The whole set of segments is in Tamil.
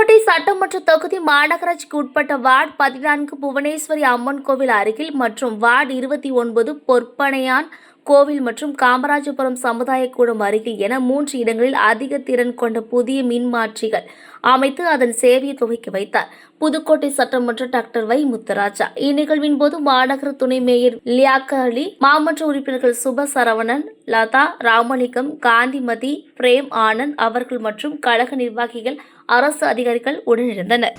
புதுக்கோட்டை சட்டமன்ற தொகுதி மாநகராட்சிக்கு உட்பட்ட வார்டு பதினான்கு புவனேஸ்வரி அம்மன் கோவில் அருகில் மற்றும் வார்டு இருபத்தி ஒன்பது பொற்பனையான் கோவில் மற்றும் காமராஜபுரம் சமுதாய கூடம் அருகில் என மூன்று இடங்களில் அதிக திறன் கொண்ட புதிய மின்மாற்றிகள் அமைத்து அதன் சேவையை துவக்கி வைத்தார். புதுக்கோட்டை சட்டமன்ற டாக்டர் வை. முத்துராஜா. இந்நிகழ்வின் போது மாநகர துணை மேயர் லியாக்க அலி மாமன்ற உறுப்பினர்கள் சுப சரவணன் லதா ராமலிங்கம் காந்திமதி பிரேம் ஆனந்த் அவர்கள் மற்றும் கழக நிர்வாகிகள் அரசு அதிகாரிகள் உடனிருந்தனர்.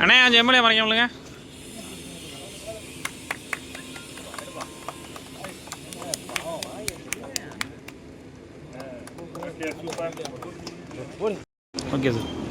அண்ணே கொஞ்சம் எம்எல்ஏ மறைக்க ஓகே சார்